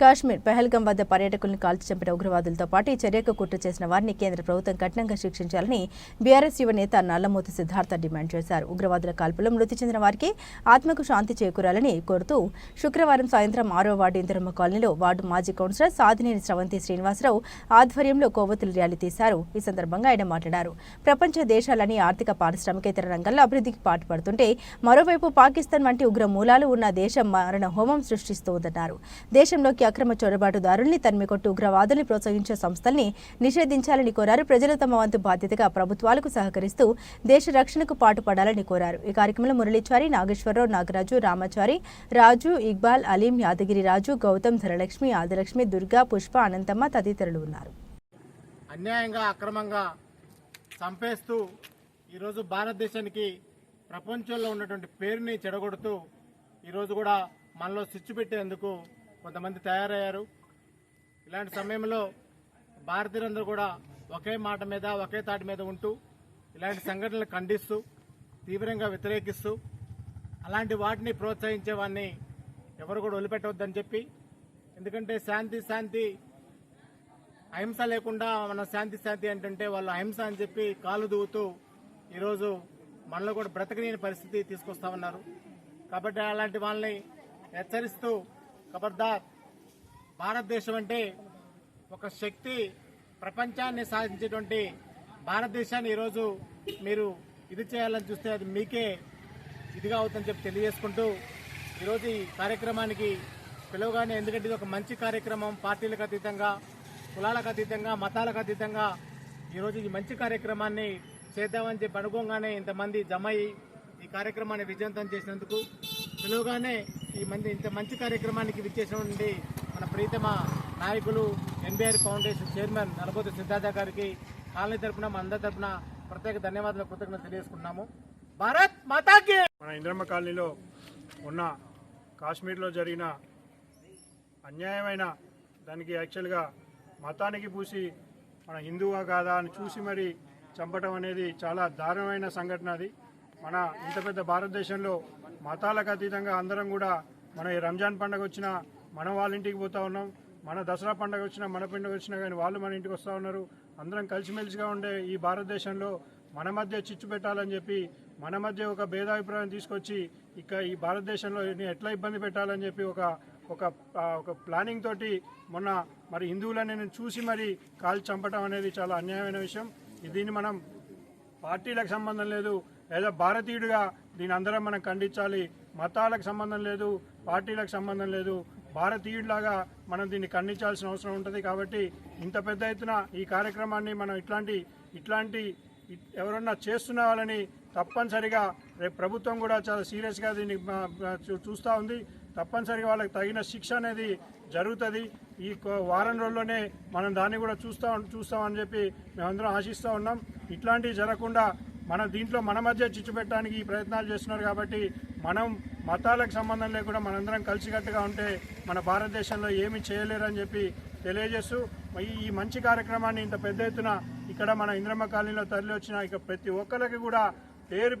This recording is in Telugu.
కాశ్మీర్ పెహల్గం వద్ద పర్యాటకులను కాల్చి చంపిన ఉగ్రవాదులతో పాటు ఈ చర్యకు కుట్ర చేసిన వారిని కేంద్ర ప్రభుత్వం కఠినంగా శిక్షించాలని బీఆర్ఎస్ యువ నేత నల్లమూతి సిద్ధార్థ డిమాండ్ చేశారు. ఉగ్రవాదుల కాల్పులో మృతి చెందిన వారికి ఆత్మకు శాంతి చేకూరాలని కోరుతూ శుక్రవారం సాయంత్రం ఆరో వార్డు ఇంద్రమ్మ కాలనీలో వార్డు మాజీ కౌన్సిలర్ సాధినేని స్రవంతి శ్రీనివాసరావు ఆధ్వర్యంలో కొవ్వొత్తుల ర్యాలీ తీశారు. ఈ సందర్భంగా ఆయన మాట్లాడారు. ప్రపంచ దేశాలని ఆర్థిక పారిశ్రామికేతర రంగంలో అభివృద్ధికి పాటుపడుతుంటే మరోవైపు పాకిస్తాన్ వంటి ఉగ్ర మూలాలు ఉన్న దేశం మరణ హోమం సృష్టిస్తోందన్నారు. దేశంలోకి అక్రమ చొరబాటుదారుల్ని తరిమికొట్టు ఉగ్రవాదుల్ని ప్రోత్సహించే సంస్థల్ని నిషేధించాలని కోరారు. ప్రజలు తమ వంతు బాధ్యతగా ప్రభుత్వాలకు సహకరిస్తూ దేశ రక్షణకు పాటుపడాలని కోరారు. ఈ కార్యక్రమంలో మురళీచారి నాగేశ్వరరావు నాగరాజు రామాచారి రాజు ఇక్బాల్ అలీం యాదగిరి రాజు గౌతమ్ ధరలక్ష్మి ఆదిలక్ష్మి దుర్గా పుష్ప అనంతమ్మ తదితరులు ఉన్నారు. అన్యాయంగా అక్రమంగా చంపేస్తూ ఈరోజు భారతదేశానికి ప్రపంచంలో ఉన్నటువంటి పేరుని చెడగొడుతూ ఈరోజు కూడా మనలో స్విచ్ పెట్టేందుకు కొంతమంది తయారయ్యారు. ఇలాంటి సమయంలో భారతీయులందరూ కూడా ఒకే మాట మీద ఒకే తాటి మీద ఉంటూ ఇలాంటి సంఘటనలు ఖండిస్తూ తీవ్రంగా వ్యతిరేకిస్తూ అలాంటి వాటిని ప్రోత్సహించే వాడిని ఎవరు కూడా వదిలిపెట్టవద్దని చెప్పి ఎందుకంటే శాంతి శాంతి అహింస లేకుండా మన శాంతి శాంతి ఏంటంటే వాళ్ళు అహింస అని చెప్పి కాలు దూవుతూ ఈరోజు మనలో కూడా బ్రతకలేని పరిస్థితి తీసుకొస్తా కాబట్టి అలాంటి వాళ్ళని హెచ్చరిస్తూ ఖబర్దార్ భారతదేశం అంటే ఒక శక్తి ప్రపంచాన్ని సాధించేటువంటి భారతదేశాన్ని ఈరోజు మీరు ఇది చేయాలని చూస్తే అది మీకే ఇదిగా అవుతుందని చెప్పి తెలియజేసుకుంటూ ఈరోజు ఈ కార్యక్రమానికి పిలవగానే ఎందుకంటే ఇది ఒక మంచి కార్యక్రమం పార్టీలకు అతీతంగా కులాలకు అతీతంగా మతాలకు అతీతంగా ఈరోజు ఈ మంచి కార్యక్రమాన్ని చేద్దామని చెప్పి అనుకోగానే ఇంతమంది జమ ఈ కార్యక్రమాన్ని విజయవంతం చేసినందుకు పిలువగానే ఈ మంది ఇంత మంచి కార్యక్రమానికి విచ్చేసినటువంటి మన ప్రీతమ నాయకులు NBR foundation chairman Nalabhothi Siddhartha గారికి కాలనీ తరపున మన అందరి తరపున ప్రత్యేక ధన్యవాదాలు కృతజ్ఞత తెలియజేసుకున్నాము భారత్ మాతాకి! మన ఇంద్రమ్మ కాలనీలో ఉన్న కాశ్మీర్లో జరిగిన అన్యాయమైన దానికి యాక్చువల్గా మతానికి పూసి మన హిందువా కాదా అని చూసి మరి చంపటం అనేది చాలా దారుణమైన సంఘటన అది. మన ఇంత పెద్ద భారతదేశంలో మతాలకు అతీతంగా అందరం కూడా మన ఈ రంజాన్ పండుగ వచ్చినా మనం వాళ్ళ ఇంటికి పోతా ఉన్నాం. మన దసరా పండుగ వచ్చినా మన పండుగ వచ్చినా కానీ వాళ్ళు మన ఇంటికి వస్తూ ఉన్నారు. అందరం కలిసిమెలిసిగా ఉండే ఈ భారతదేశంలో మన మధ్య చిచ్చు పెట్టాలని చెప్పి మన మధ్య ఒక భేదాభిప్రాయం తీసుకొచ్చి ఇక ఈ భారతదేశంలో ఎట్లా ఇబ్బంది పెట్టాలని చెప్పి ఒక ఒక ఒక ప్లానింగ్ తోటి మొన్న మరి హిందువులని నేను చూసి మరి కాల్చి చంపటం అనేది చాలా అన్యాయమైన విషయం. దీన్ని మనం పార్టీలకు సంబంధం లేదు. లేదా భారతీయుడిగా దీని అందరం మనం ఖండించాలి. మతాలకు సంబంధం లేదు పార్టీలకు సంబంధం లేదు. భారతీయుడిలాగా మనం దీన్ని ఖండించాల్సిన అవసరం ఉంటుంది కాబట్టి ఇంత పెద్ద ఎత్తున ఈ కార్యక్రమాన్ని మనం ఇట్లాంటి ఇట్లాంటి ఎవరన్నా చేస్తున్న వాళ్ళని తప్పనిసరిగా రేపు ప్రభుత్వం కూడా చాలా సీరియస్గా దీన్ని చూ- చూస్తూ ఉంది. తప్పనిసరిగా వాళ్ళకి తగిన శిక్ష అనేది జరుగుతుంది. ఈ వారం రోజుల్లోనే మనం దాన్ని కూడా చూస్తా చూస్తామని చెప్పి మేమందరం ఆశిస్తూ ఉన్నాం. ఇట్లాంటివి జరగకుండా మన దీంట్లో మన మధ్య చిచ్చు పెట్టడానికి ఈ ప్రయత్నాలు చేస్తున్నారు కాబట్టి మనం మతాలకు సంబంధం లేకుండా మనందరం కలిసికట్టుగా ఉంటే మన భారతదేశంలో ఏమీ చేయలేరని చెప్పి తెలియజేస్తూ ఈ ఈ మంచి కార్యక్రమాన్ని ఇంత పెద్ద ఎత్తున ఇక్కడ మన ఇంద్రమ్మ కాలనీలో తరలి వచ్చిన ఇక ప్రతి ఒక్కరికి కూడా పేరు